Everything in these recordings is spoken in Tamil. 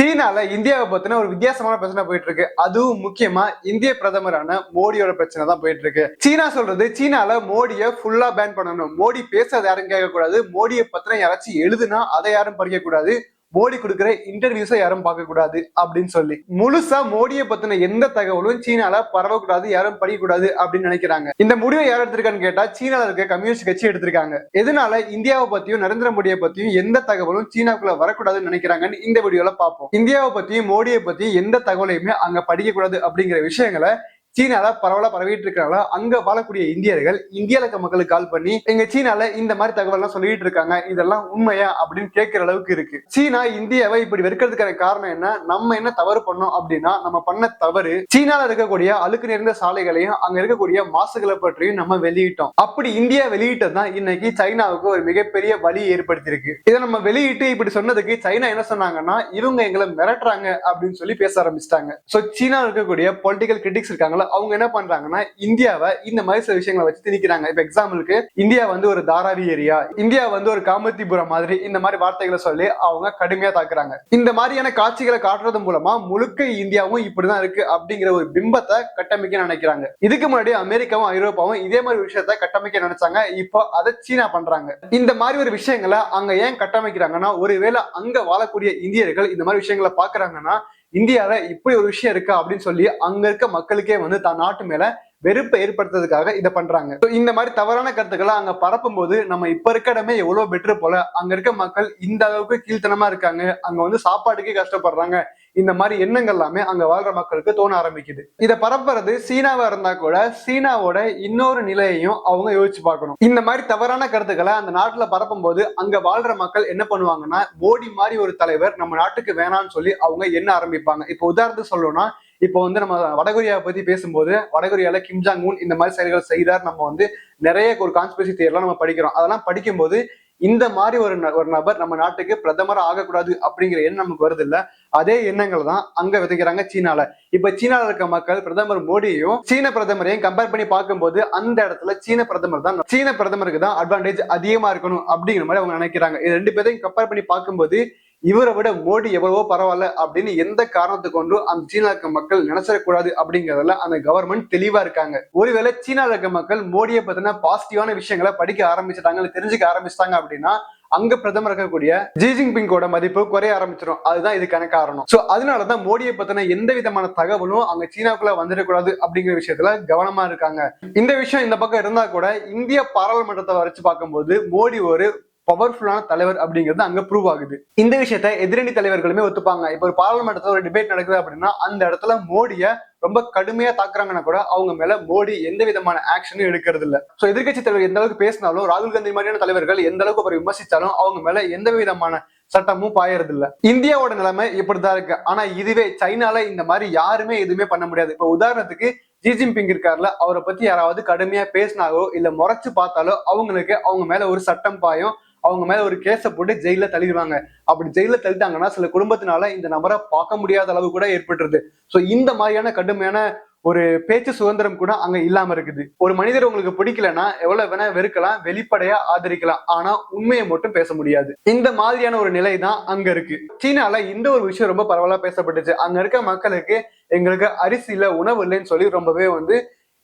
சீனால இந்தியாவை பத்தின ஒரு வித்தியாசமான பிரச்சனை போயிட்டு இருக்கு அதுவும் முக்கியமா இந்திய பிரதமரான மோடியோட பிரச்சனை தான் போயிட்டு இருக்கு சீனா சொல்றது சீனால மோடியை ஃபுல்லா பேன் பண்ணணும். மோடி பேசுறது யாரும் கேட்க கூடாது மோடியை பத்தின யாராச்சும் எழுதுனா அதை யாரும் படிக்க கூடாது மோடி கொடுக்குற இன்டர்வியூஸை யாரும் பார்க்க கூடாது அப்படின்னு சொல்லி. முழுசா மோடியை பத்தின எந்த தகவலும் சீனால பரவக்கூடாது யாரும் படிக்கக்கூடாது அப்படின்னு நினைக்கிறாங்க. இந்த முடிவை யார் எடுத்திருக்கான்னு கேட்டா சீனால இருக்க கம்யூனிஸ்ட் கட்சி எடுத்திருக்காங்க. எதனால இந்தியாவை பத்தியும் நரேந்திர மோடியை பத்தியும் எந்த தகவலும் சீனாக்குள்ள வரக்கூடாதுன்னு நினைக்கிறாங்கன்னு இந்த வீடியோல பார்ப்போம். இந்தியாவை பத்தியும் மோடியை பத்தியும் எந்த தகவலையுமே அங்க படிக்க கூடாது அப்படிங்கிற விஷயங்களை சீனால பரவலா பரவிட்டு இருக்கிறாங்களோ அங்க வாழக்கூடிய இந்தியர்கள் இந்தியால இருக்க மக்களுக்கு கால் பண்ணி எங்க சீனால இந்த மாதிரி தகவல் எல்லாம் சொல்லிட்டு இருக்காங்க இதெல்லாம் உண்மையா அப்படின்னு கேட்கிற அளவுக்கு இருக்கு. சீனா இந்தியாவை இப்படி வெறுக்கிறதுக்கான காரணம் என்ன? நம்ம என்ன தவறு பண்ணோம் அப்படின்னா நம்ம பண்ண தவறு சீனால இருக்கக்கூடிய அழுக்கு நிறைந்த சாலைகளையும் அங்க இருக்கக்கூடிய மாசுகளை பற்றியும் நம்ம வெளியிட்டோம். அப்படி இந்தியா வெளியிட்டது தான் இன்னைக்கு சைனாவுக்கு ஒரு மிகப்பெரிய வழி ஏற்படுத்தியிருக்கு. இதை நம்ம வெளியிட்டு இப்படி சொன்னதுக்கு சைனா என்ன சொன்னாங்கன்னா இவங்க எங்களை மிரட்டுறாங்க அப்படின்னு சொல்லி பேச ஆரம்பிச்சிட்டாங்க. சோ சீனா இருக்கக்கூடிய பொலிட்டிக்கல் கிரிட்டிக்ஸ் இருக்காங்களோ அவங்க என்ன பண்றாங்கன்னா இந்தியாவை இந்த மாதிரி சில விஷயங்களை வச்சு திணிக்கிறாங்க. இப்ப எக்ஸாம்பிளுக்கு இந்தியா வந்து ஒரு தாராவி ஏரியா இந்தியா வந்து ஒரு காமத்திபுரம் மாதிரி இந்த மாதிரி வார்த்தைகளை சொல்லி அவங்க கடுமையா தாக்குறாங்க. இந்த மாதிரியான காட்சிகளை காட்டுறது மூலமா முழுக்க இந்தியாவும் இப்படிதான் இருக்கு அப்படிங்கிற ஒரு பிம்பத்தை கட்டமைக்க நினைக்கிறாங்க. இதுக்கு முன்னாடி அமெரிக்காவும் ஐரோப்பாவும் இதே மாதிரி விஷயத்த கட்டமைக்க நினைச்சாங்க. இப்போ அதை சீனா பண்றாங்க. இந்த மாதிரி ஒரு விஷயங்களை அங்க ஏன் கட்டமைக்கிறாங்கன்னா ஒருவேளை அங்க வாழக்கூடிய இந்தியர்கள் இந்த மாதிரி விஷயங்களை பாக்குறாங்கன்னா இந்தியால இப்படி ஒரு விஷயம் இருக்கா அப்படின்னு சொல்லி அங்க இருக்க மக்களுக்கே வந்து தான் நாட்டு மேல வெறுப்பை ஏற்படுத்துறதுக்காக இதை பண்றாங்க. இந்த மாதிரி தவறான கருத்துக்களை அங்க பரப்பும் போது நம்ம இப்ப இருக்க இடமே எவ்வளவு பெட்டர் போல அங்க இருக்க மக்கள் இந்த அளவுக்கு கீழ்த்தனமா இருக்காங்க அங்க வந்து சாப்பாட்டுக்கே கஷ்டப்படுறாங்க இந்த மாதிரி எண்ணங்கள் எல்லாமே அங்க வாழ்ற மக்களுக்கு தோண ஆரம்பிக்குது. இதை பரப்புறது சீனாவா இருந்தா கூட சீனாவோட இன்னொரு நிலையையும் அவங்க யோசிச்சு பார்க்கணும். இந்த மாதிரி தவறான கருத்துக்களை அந்த நாட்டுல பரப்பும் போது அங்க வாழ்ற மக்கள் என்ன பண்ணுவாங்கன்னா மோடி மாதிரி ஒரு தலைவர் நம்ம நாட்டுக்கு வேணாம்னு சொல்லி அவங்க என்ன ஆரம்பிப்பாங்க. இப்போ உதாரணத்துக்கு சொல்லணும்னா இப்போ வந்து நம்ம வடகொரியாவை பத்தி பேசும்போது வடகொரியால கிம்ஜாங் உன் இந்த மாதிரி செயல்கள் செய்தார். நம்ம வந்து நிறைய ஒரு கான்ஸ்பிரசி தியரிலாம் நம்ம படிக்கிறோம். அதெல்லாம் படிக்கும்போது இந்த மாதிரி ஒரு ந- ஒரு நபர் நம்ம நாட்டுக்கு பிரதமர் ஆகக்கூடாது அப்படிங்கிற எண்ணம் நமக்கு வருது இல்ல அதே எண்ணங்கள் தான் அங்க விதைக்கிறாங்க சீனால. இப்ப சீனால இருக்க மக்கள் பிரதமர் மோடியையும் சீன பிரதமரையும் கம்பேர் பண்ணி பார்க்கும்போது அந்த இடத்துல சீன பிரதமர் தான் சீன பிரதமருக்கு தான் அட்வான்டேஜ் அதிகமா இருக்கணும் அப்படிங்கிற மாதிரி அவங்க நினைக்கிறாங்க. இது ரெண்டு பேரையும் கம்பேர் பண்ணி பார்க்கும்போது இவரை விட மோடி எவ்வளவோ பரவாயில்ல அப்படின்னு எந்த காரணத்தை கொண்டும் அந்த சீனா இருக்க மக்கள் நினைச்சிடக்கூடாது அப்படிங்கறதுல அந்த கவர்மெண்ட் தெளிவா இருக்காங்க. ஒருவேளை சீனால இருக்க மக்கள் மோடியை பத்தின பாசிட்டிவான விஷயங்களை படிக்க ஆரம்பிச்சிட்டாங்க தெரிஞ்சுக்க ஆரம்பிச்சிட்டாங்க அப்படின்னா அங்க பிரதமர் இருக்கக்கூடிய ஜி ஜின்பிங்கோட மதிப்பு குறைய ஆரம்பிச்சிடும் அதுதான் இதுக்கான காரணம். சோ அதனாலதான் மோடியை பத்தின எந்த விதமான தகவலும் அங்க சீனாக்குள்ள வந்துடக்கூடாது அப்படிங்கிற விஷயத்துல கவனமா இருக்காங்க. இந்த விஷயம் இந்த பக்கம் இருந்தா கூட இந்திய பாராளுமன்றத்தை வரைச்சு பார்க்கும்போது மோடி ஒரு பவர்ஃபுல்லான தலைவர் அப்படிங்கிறது அங்க ப்ரூவ் ஆகுது. இந்த விஷயத்த எதிரணி தலைவர்களுமே ஒத்துப்பாங்க. இப்ப ஒரு பாராளுமன்றத்துல ஒரு டிபேட் நடக்குது அப்படின்னா அந்த இடத்துல மோடிய ரொம்ப கடுமையா தாக்குறாங்கன்னா கூட அவங்க மேல மோடி எந்த விதமான ஆக்ஷனும் எடுக்கிறது இல்ல. சோ எதிர்க்கட்சி தலைவர் எந்த அளவுக்கு பேசினாலும் ராகுல் காந்தி மாதிரியான தலைவர்கள் எந்த அளவுக்கு அவர் விமர்சிச்சாலும் அவங்க மேல எந்த விதமான சட்டமும் பாயறது இல்ல. இந்தியாவோட நிலைமை இப்படிதான் இருக்கு. ஆனா இதுவே சைனால இந்த மாதிரி யாருமே எதுவுமே பண்ண முடியாது. இப்ப உதாரணத்துக்கு ஜி ஜின்பிங் இருக்கார்ல அவரை பத்தி யாராவது கடுமையா பேசினாலோ இல்ல முறைச்சு பார்த்தாலோ அவங்களுக்கு அவங்க மேல ஒரு சட்டம் பாயும் அவங்க மேல ஒரு கேஸை போட்டு ஜெயில தள்ளிடுவாங்க. அப்படி ஜெயில தள்ளிட்டாங்கன்னா சில குடும்பத்தினால இந்த நபரை பார்க்க முடியாத அளவு கூட ஏற்பட்டுருது. சோ இந்த மாதிரியான கடுமையான ஒரு பேச்சு சுதந்திரம் கூட அங்க இல்லாம இருக்குது. ஒரு மனிதர் உங்களுக்கு பிடிக்கலன்னா எவ்வளவு வேணா வெறுக்கலாம் வெளிப்படையா ஆதரிக்கலாம். ஆனா உண்மையை மட்டும் பேச முடியாது. இந்த மாதிரியான ஒரு நிலை தான் அங்க இருக்கு. சீனால இந்த ஒரு விஷயம் ரொம்ப பரவலா பேசப்பட்டுச்சு. அங்க இருக்க மக்களுக்கு எங்களுக்கு அரிசி இல்ல உணவு இல்லைன்னு சொல்லி ரொம்பவே வந்து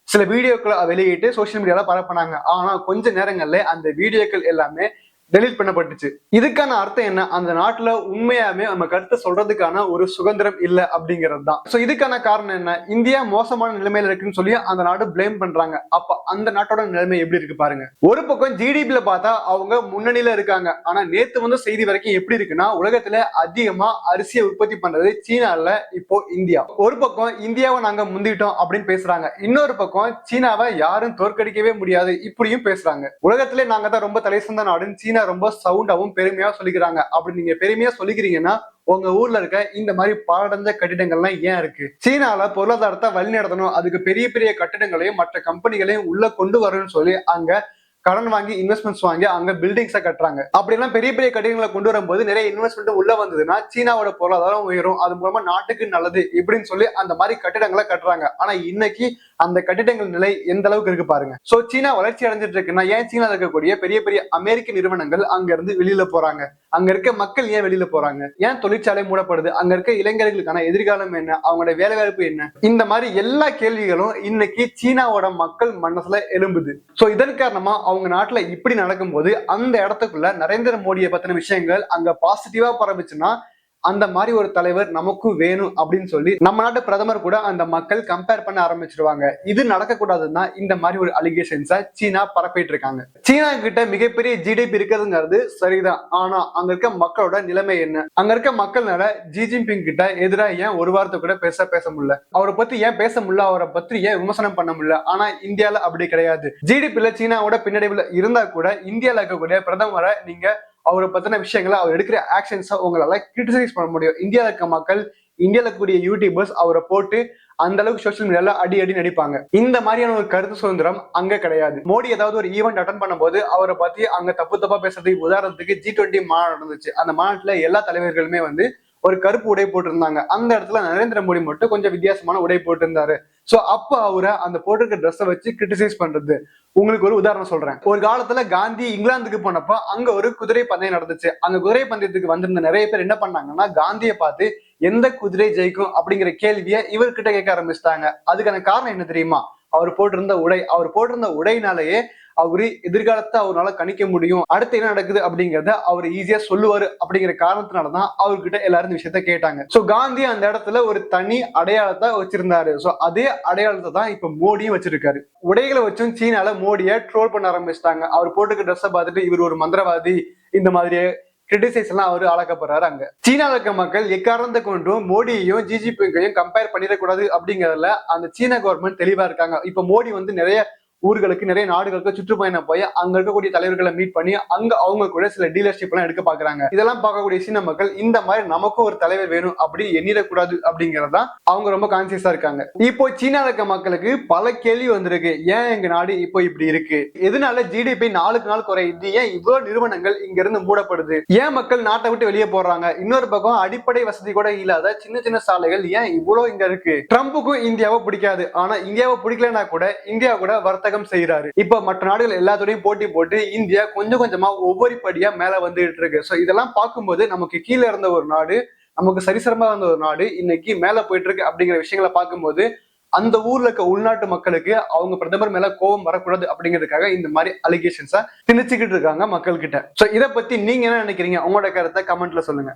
சில வீடியோக்களை வெளியிட்டு சோஷியல் மீடியால பரப்புனாங்க. ஆனா கொஞ்ச நேரங்கள்ல அந்த வீடியோக்கள் எல்லாமே டெலீட் பண்ணப்பட்டுச்சு. இதுக்கான அர்த்தம் என்ன? அந்த நாட்டுல உண்மையாவே நம்ம கருத்தை சொல்றதுக்கான ஒரு சுதந்திரம் இல்ல அப்படிங்கிறது தான். சோ இதுக்கான காரணம் என்ன? இந்தியா மோசமான நிலைமையில இருக்குன்னு சொல்லி அந்த நாடு பிளேம் பண்றாங்க. அப்ப அந்த நாட்டோட நிலைமை எப்படி இருக்கு பாருங்க. ஒரு பக்கம் ஜிடிபில பார்த்தா அவங்க முன்னணியில இருக்காங்க. ஆனா நேத்து வந்து செய்தி வரைக்கும் எப்படி இருக்குன்னா உலகத்துல அதிகமா அரிசியை உற்பத்தி பண்றது சீனால இப்போ இந்தியா. ஒரு பக்கம் இந்தியாவை நாங்க முந்திட்டோம் அப்படின்னு பேசுறாங்க. இன்னொரு பக்கம் சீனாவை யாரும் தோற்கடிக்கவே முடியாது. இப்படியும் பேசுறாங்க. உலகத்திலே நாங்க தான் ரொம்ப தலை சிறந்த நாடுன்னு சீனா ரொம்ப சவுண்டாவும் பெருமையா சொல்லிக்கிறாங்க. அப்படி நீங்க பெருமையா சொல்லிக்கிறீங்கன்னா உங்க ஊர்ல இருக்க இந்த மாதிரி பாழடைஞ்ச கட்டிடங்கள்லாம் ஏன் இருக்கு? சீனால பொருளாதாரத்தை வழிநடத்தணும். அதுக்கு பெரிய பெரிய கட்டிடங்களையும் மற்ற கம்பெனிகளையும் உள்ள கொண்டு வரணும்னு சொல்லி அங்க கடன் வாங்கி இன்வெஸ்ட்மெண்ட்ஸ் வாங்கி அங்க பில்டிங்ஸை கட்டுறாங்க. அப்படிலாம் பெரிய பெரிய கட்டிடங்களை கொண்டு வரும்போது நிறைய இன்வெஸ்ட்மெண்ட் உள்ள வந்ததுன்னா சீனாவோட பொருளாதாரம் உயரும். அது மூலமா நாட்டுக்கு நல்லது இப்படின்னு சொல்லி அந்த மாதிரி கட்டிடங்களை கட்டுறாங்க. ஆனா இன்னைக்கு அந்த கட்டிடங்கள் நிலை எந்த அளவுக்கு இருக்கு பாருங்க. சோ சீனா வளர்ச்சி அடைஞ்சிட்டு இருக்குன்னா ஏன் சீனாவில் இருக்கக்கூடிய பெரிய பெரிய அமெரிக்க நிறுவனங்கள் அங்க இருந்து வெளியில போறாங்க. அங்க இருக்க மக்கள் ஏன் வெளியில போறாங்க? ஏன் தொழிற்சாலை மூடப்படுது? அங்க இருக்க இளைஞர்களுக்கான எதிர்காலம் என்ன? அவங்களோட வேலை வாய்ப்பு என்ன? இந்த மாதிரி எல்லா கேள்விகளும் இன்னைக்கு சீனாவோட மக்கள் மனசுல எழும்புது. சோ இதன் காரணமா அவங்க நாட்டுல இப்படி நடக்கும்போது அந்த இடத்துக்குள்ள நரேந்திர மோடியை பத்தின விஷயங்கள் அங்க பாசிட்டிவா பரவுச்சுன்னா அந்த மாதிரி ஒரு தலைவர் நமக்கும் வேணும் அப்படின்னு சொல்லி நம்ம நாட்டு பிரதமர் கூட அந்த மக்கள் கம்பேர் பண்ண ஆரம்பிச்சிருவாங்க. இது நடக்கக்கூடாதுன்னா இந்த மாதிரி ஒரு அலிகேஷன்ஸை சீனா பரப்பிட்டு இருக்காங்க. சீனா கிட்ட மிகப்பெரிய ஜிடிபி இருக்கிறதுங்கிறது சரிதான். ஆனா அங்க இருக்க மக்களோட நிலைமை என்ன? அங்க இருக்க மக்கள்னால ஜி ஜின்பிங் கிட்ட எதிராக ஏன் ஒரு வாரத்தை கூட பேச பேச முடியல? அவரை பத்தி ஏன் பேச முடியல? அவரை பத்தி ஏன் விமர்சனம் பண்ண முடியல? ஆனா இந்தியால அப்படி கிடையாது. ஜிடிபில சீனாவோட பின்னடைவுல இருந்தா கூட இந்தியால இருக்கக்கூடிய பிரதமரை நீங்க அவரை பத்தின விஷயங்களை அவர் எடுக்கிற ஆக்ஷன்ஸை உங்களால கிரிட்டிசைஸ் பண்ண முடியும். இந்தியாவில் இருக்க மக்கள் இந்தியாவில் இருக்கக்கூடிய யூடியூபர்ஸ் அவரை போட்டு அந்த அளவுக்கு சோஷியல் மீடியால அடி அடி நடிப்பாங்க. இந்த மாதிரியான ஒரு கருத்து சுதந்திரம் அங்க கிடையாது. மோடி ஏதாவது ஒரு ஈவெண்ட் அட்டன் பண்ணும்போது அவரை பத்தி அங்க தப்பு தப்பா பேசுறதுக்கு உதாரணத்துக்கு ஜி டுவெண்ட்டி மாநாடு நடந்துச்சு. அந்த மாநாட்டுல எல்லா தலைவர்களுமே வந்து ஒரு கருப்பு உடை போட்டிருந்தாங்க. அந்த இடத்துல நரேந்திர மோடி மட்டும் கொஞ்சம் வித்தியாசமான உடை போட்டிருந்தாரு. சோ அப்ப அவரை அந்த போட்டிருக்க ட்ரெஸ்ஸை வச்சு கிரிட்டிசைஸ் பண்றது. உங்களுக்கு ஒரு உதாரணம் சொல்றேன். ஒரு காலத்துல காந்தி இங்கிலாந்துக்கு போனப்ப அங்க ஒரு குதிரை பந்தயம் நடந்துச்சு. அந்த குதிரை பந்தயத்துக்கு வந்திருந்த நிறைய பேர் என்ன பண்ணாங்கன்னா காந்தியை பார்த்து எந்த குதிரை ஜெயிக்கும் அப்படிங்கிற கேள்வியை இவர்கிட்ட கேட்க ஆரம்பிச்சிட்டாங்க. அதுக்கான காரணம் என்ன தெரியுமா? அவர் போட்டிருந்த உடை. அவர் போட்டிருந்த உடைனாலேயே அவரு எதிர்காலத்தை அவரால் கணிக்க முடியும். அடுத்து என்ன நடக்குது அப்படிங்கறத அவர் ஈஸியா சொல்லுவாரு அப்படிங்கிற காரணத்தினாலதான் அவர்கிட்ட எல்லாரும் இந்த விஷயத்த கேட்டாங்க. சோ காந்தி அந்த இடத்துல ஒரு தனி அடையாளத்தை வச்சிருந்தாரு. சோ அதே அடையாளத்தை தான் இப்ப மோடியும் வச்சிருக்காரு. உடைகளை வச்சும் சீனால மோடியை ட்ரோல் பண்ண ஆரம்பிச்சிட்டாங்க. அவர் போட்டுக்க ட்ரெஸ்ஸை பார்த்துட்டு இவர் ஒரு மந்திரவாதி இந்த மாதிரியே கிரிட்டிசைஸ் எல்லாம் அவர் ஆளாக்கப்படுறாரு அங்க. சீனாவில் இருக்க மக்கள் எக்காரணத்தை கொண்டும் மோடியையும் ஜிஜிபிங்கையும் கம்பேர் பண்ணிடக்கூடாது அப்படிங்கறதுல அந்த சீன கவர்மெண்ட் தெளிவா இருக்காங்க. இப்ப மோடி வந்து நிறைய ஊர்களுக்கு நிறைய நாடுகளுக்கு சுற்றுப்பயணம் போய் அங்க இருக்கக்கூடிய தலைவர்களை மீட் பண்ணி அங்க அவங்க கூட சில டீலர்ஷிப் எல்லாம் எடுக்க பாக்குறாங்க. இதெல்லாம் பார்க்கக்கூடிய சீன மக்கள் இந்த மாதிரி நமக்கும் ஒரு தலைவர் வேணும் அப்படி எண்ணிடக்கூடாது அப்படிங்கறதா அவங்க ரொம்ப கான்சியஸா இருக்காங்க. இப்போ சீனால இருக்க மக்களுக்கு பல கேள்வி வந்திருக்கு. ஏன் எங்க நாடு இப்போ இப்படி இருக்கு? எதனால ஜிடிபி நாளுக்கு நாள் குறையுது? ஏன் இவ்வளவு நிறுவனங்கள் இங்க இருந்து மூடப்படுது? ஏன் மக்கள் நாட்டை விட்டு வெளியே போடுறாங்க இன்னொரு பக்கம் அடிப்படை வசதி கூட இல்லாத சின்ன சின்ன சாலைகள் ஏன் இவ்வளவு இங்க இருக்கு? ட்ரம்புக்கும் இந்தியாவை பிடிக்காது. ஆனா இந்தியாவை பிடிக்கலன்னா கூட இந்தியா கூட வர்த்தகம் செய்யறாரு இப்ப மற்ற நாடுகள் எல்லாத்தோடையும் போட்டி போட்டு இந்தியா கொஞ்சம் கொஞ்சமா ஒவ்வொரு படியா மேல வந்துட்டு இருக்கு. சோ இதெல்லாம் பார்க்கும்போது நமக்கு கீழே இருந்த ஒரு நாடு நமக்கு சரிசரமா இருந்த ஒரு நாடு இன்னைக்கு மேல போயிட்டு இருக்கு அப்படிங்கிற விஷயங்களை பார்க்கும்போது அந்த ஊர்ல இருக்க உள்நாட்டு மக்களுக்கு அவங்க பிரதமர் மேல கோபம் வரக்கூடாது அப்படிங்கிறதுக்காக இந்த மாதிரி அலிகேஷன்ஸா திணிச்சுக்கிட்டு இருக்காங்க மக்கள் கிட்ட சோ இதை பத்தி நீங்க என்ன நினைக்கிறீங்க? உங்களோட கருத்தை கமெண்ட்ல சொல்லுங்க.